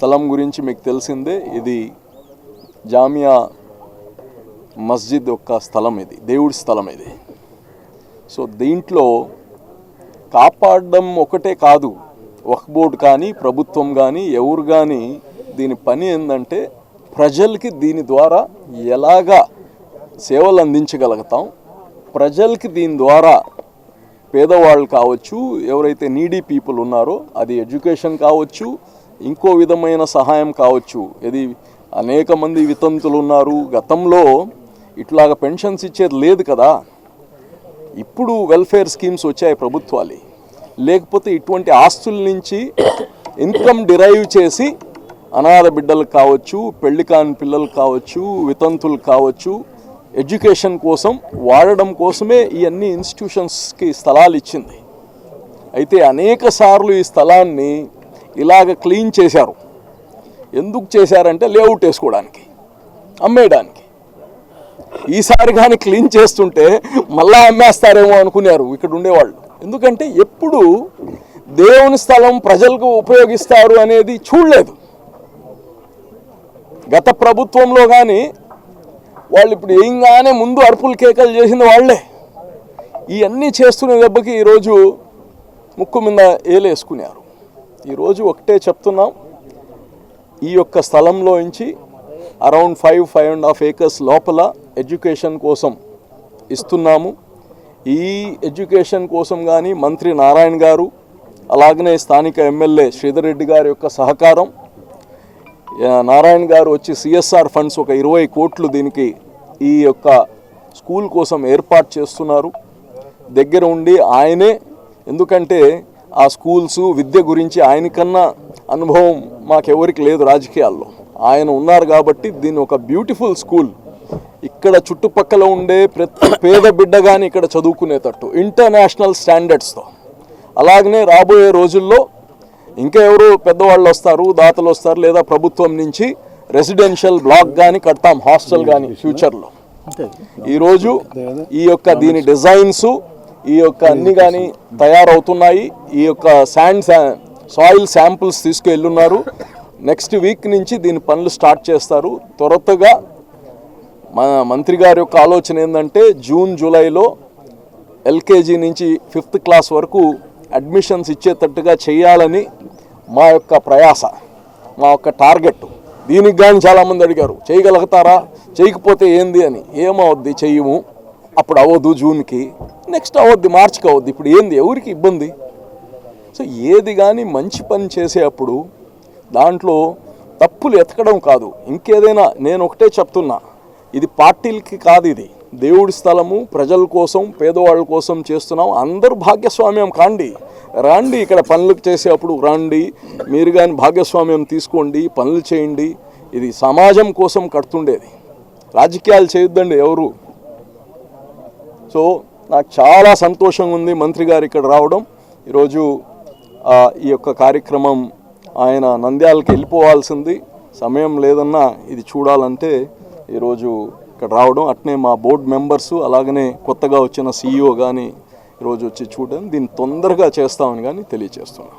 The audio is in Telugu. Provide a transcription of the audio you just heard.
స్థలం గురించి మీకు తెలిసిందే ఇది జామియా మస్జిద్ యొక్క స్థలం ఇది దేవుడి స్థలం ఇది. సో దీంట్లో కాపాడడం ఒకటే కాదు వక్ బోర్డు కానీ ప్రభుత్వం కానీ ఎవరు కానీ దీని పని ఏంటంటే ప్రజలకి దీని ద్వారా ఎలాగా సేవలు అందించగలుగుతాం ప్రజలకి దీని ద్వారా పేదవాళ్ళు కావచ్చు ఎవరైతే నీడీ పీపుల్ ఉన్నారో అది ఎడ్యుకేషన్ కావచ్చు ఇంకో విధమైన సహాయం కావచ్చు. ఇది అనేక మంది వితంతులు ఉన్నారు గతంలో ఇట్లాగ పెన్షన్స్ ఇచ్చేది లేదు కదా. ఇప్పుడు వెల్ఫేర్ స్కీమ్స్ వచ్చాయి ప్రభుత్వాలు. లేకపోతే ఇటువంటి ఆస్తుల నుంచి ఇన్కమ్ డిరైవ్ చేసి అనాథ బిడ్డలు కావచ్చు పెళ్ళి కాని పిల్లలు కావచ్చు వితంతులు కావచ్చు ఎడ్యుకేషన్ కోసం వాడడం కోసమే ఈ అన్ని ఇన్స్టిట్యూషన్స్కి స్థలాలు ఇచ్చింది. అయితే అనేక సార్లు ఈ స్థలాన్ని ఇలాగ క్లీన్ చేశారు. ఎందుకు చేశారంటే లేఅవుట్ వేసుకోవడానికి అమ్మేయడానికి. ఈసారి కానీ క్లీన్ చేస్తుంటే మళ్ళా అమ్మేస్తారేమో అనుకున్నారు ఇక్కడ ఉండేవాళ్ళు. ఎందుకంటే ఎప్పుడు దేవుని స్థలం ప్రజలకు ఉపయోగిస్తారు అనేది చూడలేదు. గత ప్రభుత్వంలో కానీ వాళ్ళు ఇప్పుడు ఏంగానే ముందు అరుపులు కేకలు చేసింది వాళ్ళే. ఇవన్నీ చేస్తున్న దెబ్బకి ఈరోజు ముక్కు మీద ఏలేసుకున్నారు. ఈరోజు ఒకటే చెప్తున్నాం. ఈ యొక్క స్థలంలో నుంచి around five five and half acres లోపల ఎడ్యుకేషన్ కోసం ఇస్తున్నాము. ఈ ఎడ్యుకేషన్ కోసం కానీ మంత్రి నారాయణ గారు అలాగనే స్థానిక ఎమ్మెల్యే శ్రీధర్ రెడ్డి గారి యొక్క సహకారం నారాయణ గారు వచ్చి సిఎస్ఆర్ ఫండ్స్ ఒక ఇరవై కోట్లు దీనికి ఈ యొక్క స్కూల్ కోసం ఏర్పాటు చేస్తున్నారు. దగ్గర ఉండి ఆయనే ఎందుకంటే ఆ స్కూల్స్ విద్య గురించి ఆయనకన్నా అనుభవం మాకెవరికి లేదు రాజకీయాల్లో. ఆయన ఉన్నారు కాబట్టి దీన్ని ఒక బ్యూటిఫుల్ స్కూల్. ఇక్కడ చుట్టుపక్కల ఉండే ప్రతి పేద బిడ్డ కానీ ఇక్కడ చదువుకునేటట్టు ఇంటర్నేషనల్ స్టాండర్డ్స్తో అలాగనే రాబోయే రోజుల్లో ఇంకా ఎవరు పెద్దవాళ్ళు వస్తారు దాతలు వస్తారు లేదా ప్రభుత్వం నుంచి రెసిడెన్షియల్ బ్లాక్ కానీ కడతాం హాస్టల్ కానీ ఫ్యూచర్లో. ఈరోజు ఈ యొక్క దీని డిజైన్స్ ఈ యొక్క అన్ని కానీ తయారవుతున్నాయి. ఈ యొక్క శాండ్ సాయిల్ శాంపుల్స్ తీసుకెళ్ళున్నారు. నెక్స్ట్ వీక్ నుంచి దీని పనులు స్టార్ట్ చేస్తారు. త్వరతగా మన మంత్రి గారి యొక్క ఆలోచన ఏంటంటే జూన్ జూలైలో ఎల్కేజీ నుంచి ఫిఫ్త్ క్లాస్ వరకు అడ్మిషన్స్ ఇచ్చేటట్టుగా చేయాలని మా యొక్క ప్రయాస మా యొక్క టార్గెట్. దీనికి కానీ చాలామంది అడిగారు చేయగలుగుతారా? చేయకపోతే ఏంది? అని. ఏమవుద్ది? చెయ్యము. అప్పుడు అవ్వదు జూన్కి. నెక్స్ట్ అవ్వద్ది మార్చికి అవ్వద్ది ఇప్పుడు ఏంది? ఎవరికి ఇబ్బంది? సో ఏది కానీ మంచి పని చేసేటప్పుడు దాంట్లో తప్పులు ఎతకడం కాదు. ఇంకేదైనా నేను ఒకటే చెప్తున్నా. ఇది పార్టీలకి కాదు ఇది. దేవుడి స్థలము ప్రజల కోసం పేదవాళ్ళ కోసం చేస్తున్నాం. అందరూ భాగ్యస్వామ్యం. కాండి. రండి ఇక్కడ పనులు చేసేటప్పుడు రండి. మీరు కానీ భాగస్వామ్యం తీసుకోండి పనులు చేయండి. ఇది సమాజం కోసం కడుతుండేది. రాజకీయాలు చేయొద్దండి ఎవరు. సో నాకు చాలా సంతోషంగా ఉంది మంత్రి గారు ఇక్కడ రావడం. ఈరోజు ఈ యొక్క కార్యక్రమం ఆయన నంద్యాలకి వెళ్ళిపోవాల్సింది. సమయం లేదన్నా ఇది చూడాలంటే ఈరోజు ఇక్కడ రావడం. అట్నే మా బోర్డు మెంబర్స్ అలాగనే కొత్తగా వచ్చిన సీఈఓ కానీ ఈరోజు వచ్చి చూడడం. దీన్ని తొందరగా చేస్తామని కానీ తెలియజేస్తున్నాం.